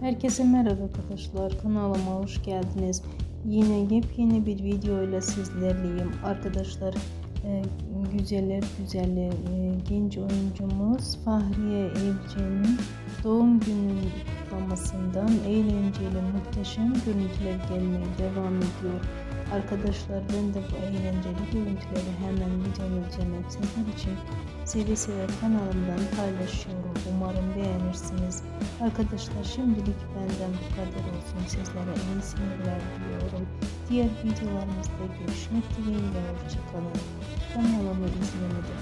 Herkese merhaba arkadaşlar. Kanalıma hoş geldiniz. Yine yepyeni bir video ile sizlerleyim. Arkadaşlar e, güzeller güzeli e, genç oyuncumuz Fahriye Evcen'in doğum gününün kutlamasından eğlenceli muhteşem görüntüler gelmeye devam ediyor. Arkadaşlar ben de bu eğlenceli görüntüleri hemen videonun üzerine sizler için seve seve kanalımdan paylaşıyorum. Umarım beğenirsiniz. Arkadaşlar şimdilik benden bu kadar olsun. Sizlere iyi seyirler diliyorum. Diğer videolarımızda görüşmek dileğiyle. Hoşçakalın. Kanalımı izlemede.